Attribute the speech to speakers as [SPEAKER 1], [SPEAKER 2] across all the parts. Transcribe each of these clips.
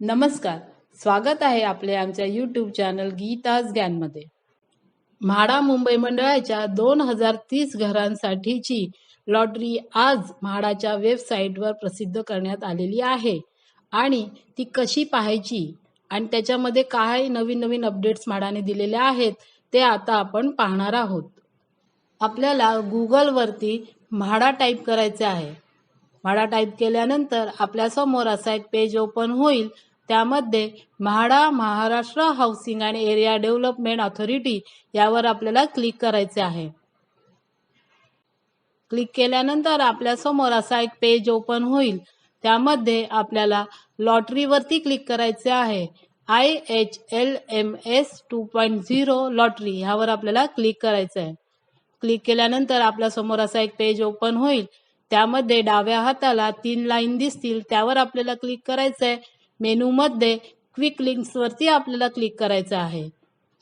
[SPEAKER 1] नमस्कार. स्वागत आहे आपले आमच्या यूट्यूब चॅनल गीताज ज्ञानमध्ये. म्हाडा मुंबई मंडळाच्या दोन हजार तीस घरांसाठीची लॉटरी आज म्हाडाच्या वेबसाईटवर प्रसिद्ध करण्यात आलेली आहे. आणि ती कशी पाहायची? आणि त्याच्यामध्ये काय नवीन नवीन अपडेट्स म्हाडाने दिलेले आहेत ते आता आपण पाहणार आहोत. आपल्याला गुगलवरती म्हाडा टाईप करायचे आहे. म्हाडा टाईप केल्यानंतर आपल्यासमोर असा एक पेज ओपन होईल. त्यामध्ये म्हाडा महाराष्ट्र हाऊसिंग आणि एरिया डेव्हलपमेंट ऑथॉरिटी यावर आपल्याला क्लिक करायचे आहे. क्लिक केल्यानंतर आपल्यासमोर असा एक पेज ओपन होईल. त्यामध्ये आपल्याला लॉटरीवरती क्लिक करायचे आहे. I H L M S two point zero lottery ह्यावर आपल्याला क्लिक करायचं आहे क्लिक केल्यानंतर आपल्यासमोर असा एक पेज ओपन होईल. त्यामध्ये डाव्या हाताला तीन लाईन दिसतील त्यावर आपल्याला क्लिक करायचं आहे मेनूमध्ये क्विक लिंक्सवरती आपल्याला क्लिक करायचं आहे.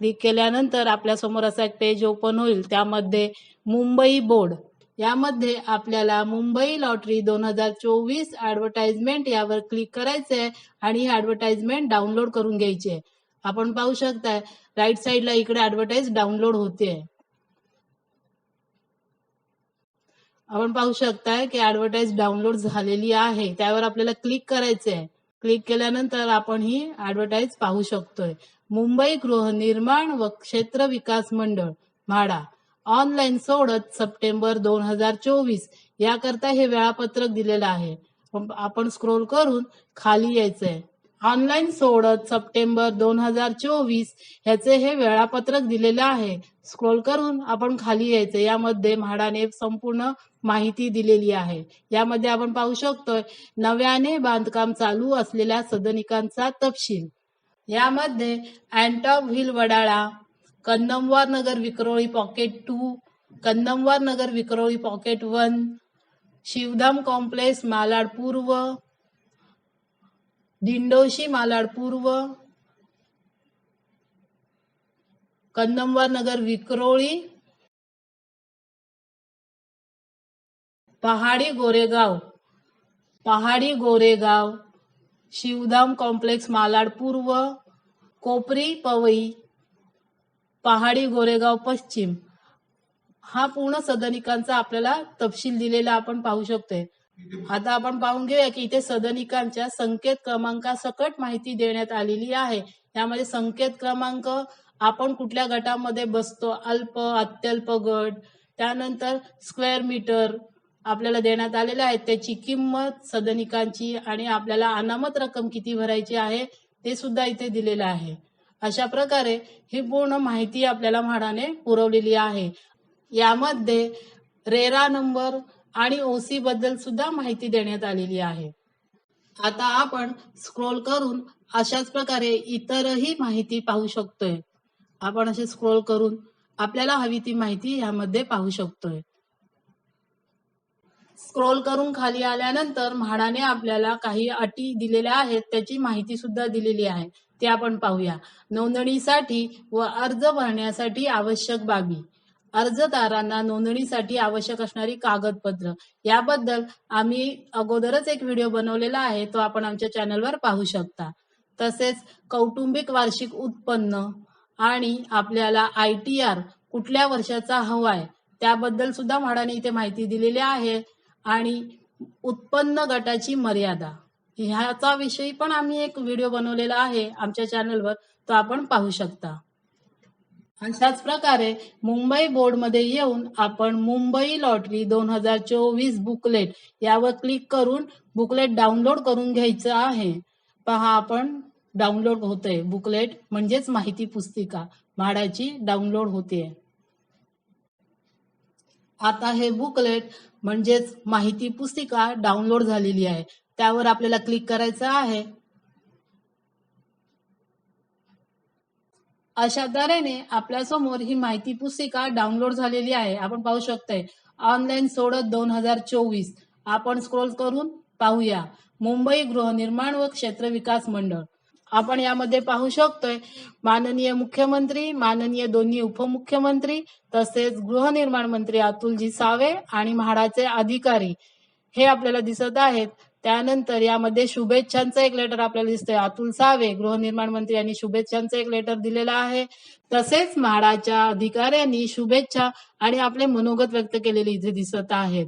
[SPEAKER 1] क्लिक केल्यानंतर आपल्यासमोर असा एक पेज ओपन होईल. त्यामध्ये मुंबई बोर्ड यामध्ये आपल्याला मुंबई लॉटरी दोन हजार चोवीस ॲडव्हर्टाइजमेंट यावर क्लिक करायचं आहे आणि ही ॲडव्हर्टाइजमेंट डाउनलोड करून घ्यायची आहे. आपण पाहू शकताय राईट साईडला इकडे ॲडव्हर्टाइज डाउनलोड होते. आपण पाहू शकताय की ॲडव्हर्टाईज डाउनलोड झालेली आहे. त्यावर आपल्याला क्लिक करायचं आहे. क्लिक केल्यानंतर आपण ही ऍडव्हर्टाईज पाहू शकतोय. मुंबई गृहनिर्माण व क्षेत्र विकास मंडळ म्हाडा. ऑनलाईन सोडत सप्टेंबर दोन हजार चोवीस. याकरता हे वेळापत्रक दिलेलं आहे. आपण स्क्रोल करून खाली यायचंय. ऑनलाईन सोडत सप्टेंबर दोन हजार चोवीस ह्याचे हे वेळापत्रक दिलेलं आहे. स्क्रोल करून आपण खाली यायचं यामध्ये म्हाडाने संपूर्ण माहिती दिलेली आहे. यामध्ये आपण पाहू शकतोय नव्याने बांधकाम चालू असलेल्या सदनिकांचा तपशील. यामध्ये Antop Hill Wadala Kannamwar Nagar Vikhroli pocket two Kannamwar Nagar Vikhroli pocket one Shivdham complex Malad पूर्व दिंडोशी मालाड पूर्व कन्नमवार नगर विक्रोळी पहाडी गोरेगाव पहाडी गोरेगाव शिवधाम कॉम्प्लेक्स मालाड पूर्व कोपरी पवई पहाडी गोरेगाव पश्चिम. हा पूर्ण सदनिकांचा आपल्याला तपशील दिलेला आपण पाहू शकतोय. आता आपण पाहून घेऊया की इथे सदनिकांच्या संकेत क्रमांकासकट माहिती देण्यात आलेली आहे. त्यामध्ये संकेत क्रमांक आपण कुठल्या गटामध्ये बसतो अल्प अत्यल्प गट त्यानंतर स्क्वेअर मीटर आपल्याला देण्यात आलेले आहेत. त्याची किंमत सदनिकांची आणि आपल्याला अनामत रक्कम किती भरायची आहे ते सुद्धा इथे दिलेलं आहे. अशा प्रकारे ही पूर्ण माहिती आपल्याला म्हाडाने पुरवलेली आहे. यामध्ये रेरा नंबर आणि ओसी बद्दल सुद्धा माहिती देण्यात आलेली आहे. आता आपण स्क्रोल करून अशाच प्रकारे इतरही माहिती पाहू शकतोय. आपण असे स्क्रोल करून आपल्याला हवी ती माहिती यामध्ये पाहू शकतोय. स्क्रोल करून खाली आल्यानंतर म्हाडाने आपल्याला काही अटी दिलेल्या आहेत त्याची माहिती सुद्धा दिलेली आहे. ते आपण पाहूया. नोंदणीसाठी व अर्ज भरण्यासाठी आवश्यक बाबी. अर्जदारांना नोंदणीसाठी आवश्यक असणारी कागदपत्र. याबद्दल आम्ही अगोदरच एक व्हिडिओ बनवलेला आहे तो आपण आमच्या चॅनलवर पाहू शकता. तसेच कौटुंबिक वार्षिक उत्पन्न आणि आपल्याला आय टी आर कुठल्या वर्षाचा हवाय त्याबद्दल सुद्धा म्हाडाने इथे माहिती दिलेली आहे. आणि उत्पन्न गटाची मर्यादा. ह्याचा विषयी पण आम्ही एक व्हिडिओ बनवलेला आहे आमच्या चॅनलवर तो आपण पाहू शकता. अशाच प्रकारे मुंबई बोर्डमध्ये येऊन आपण मुंबई लॉटरी दोन हजार चोवीस बुकलेट यावर क्लिक करून बुकलेट डाउनलोड करून घ्यायचं आहे. पहा आपण डाउनलोड होतंय. बुकलेट म्हणजेच माहिती पुस्तिका. म्हाडाची डाउनलोड होते आता हे बुकलेट म्हणजेच माहिती पुस्तिका डाउनलोड झालेली आहे. त्यावर आपल्याला क्लिक करायचं आहे. अशा तऱ्हेने आपल्यासमोर ही माहिती पुस्तिका डाउनलोड झालेली आहे. आपण पाहू शकतोय ऑनलाईन सोडत दोन हजार चोवीस. आपण स्क्रोल करून पाहूया. मुंबई गृहनिर्माण व क्षेत्र विकास मंडळ. आपण यामध्ये पाहू शकतोय माननीय मुख्यमंत्री माननीय दोन्ही उपमुख्यमंत्री तसेच गृहनिर्माण मंत्री अतुलजी सावे आणि म्हाडाचे अधिकारी हे आपल्याला दिसत आहेत. त्यानंतर यामध्ये शुभेच्छांचं एक लेटर आपल्याला दिसतंय. अतुल सावे गृहनिर्माण मंत्री यांनी शुभेच्छांचं एक लेटर दिलेलं आहे. तसेच म्हाडाच्या अधिकाऱ्यांनी शुभेच्छा आणि आपले मनोगत व्यक्त केलेले इथे दिसत आहेत.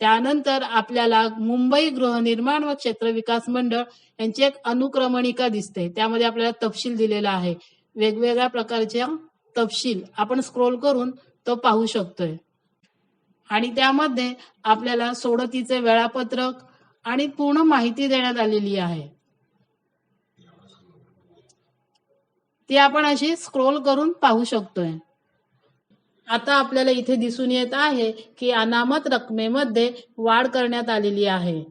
[SPEAKER 1] त्यानंतर आपल्याला मुंबई गृहनिर्माण व क्षेत्र विकास मंडळ यांची एक अनुक्रमणिका दिसते. त्यामध्ये आपल्याला तपशील दिलेला आहे. वेगवेगळ्या प्रकारच्या तपशील आपण स्क्रोल करून तो पाहू शकतोय. आणि त्यामध्ये आपल्याला सोडतीचे वेळापत्रक आणि पूर्ण माहिती देण्यात आलेली आहे. ती आपण अशी स्क्रोल करून पाहू शकतोय. आता आपल्याला इथे दिसून येत आहे की अनामत रकमेमध्ये वाढ करण्यात आलेली आहे.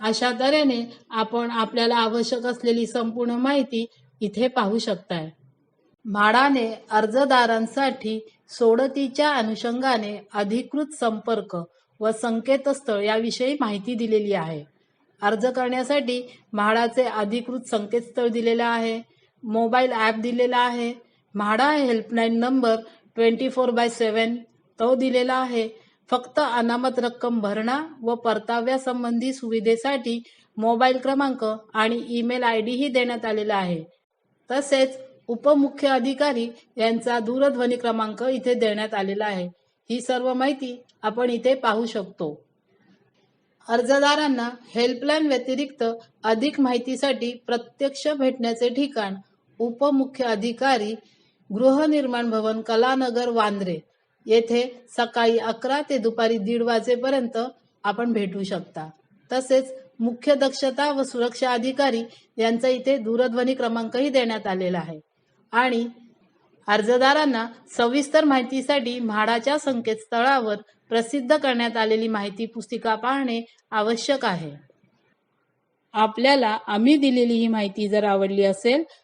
[SPEAKER 1] अशा तऱ्हेने आपण आपल्याला आवश्यक असलेली संपूर्ण माहिती इथे पाहू शकताय. म्हाडाने अर्जदारांसाठी सोडतीच्या अनुषंगाने अधिकृत संपर्क व संकेतस्थळ याविषयी माहिती दिलेली आहे. अर्ज करण्यासाठी म्हाडाचे अधिकृत संकेतस्थळ दिलेलं आहे. मोबाईल ॲप दिलेला आहे. MHADA helpline number twenty four by seven तो दिलेला आहे. फक्त अनामत रक्कम भरणा व परताव्यासंबंधी सुविधेसाठी मोबाईल क्रमांक आणि ईमेल आय डीही देण्यात आलेला आहे. तसेच उपमुख्य अधिकारी यांचा दूरध्वनी क्रमांक इथे देण्यात आलेला आहे. ही सर्व माहिती आपण इथे पाहू शकतो. अर्जदारांना हेल्पलाईन व्यतिरिक्त अधिक माहितीसाठी प्रत्यक्ष भेटण्याचे ठिकाण उपमुख्य अधिकारी गृहनिर्माण भवन कलानगर वांद्रे. येथे सकाळी अकरा ते दुपारी दीड वाजेपर्यंत आपण भेटू शकता. तसेच मुख्य दक्षता व सुरक्षा अधिकारी यांचा इथे दूरध्वनी क्रमांकही देण्यात आलेला आहे. आणि अर्जदारांना सविस्तर माहितीसाठी म्हाडाच्या संकेतस्थळावर प्रसिद्ध करण्यात आलेली माहिती पुस्तिका पाहणे आवश्यक आहे. आपल्याला आम्ही दिलेली ही माहिती जर आवडली असेल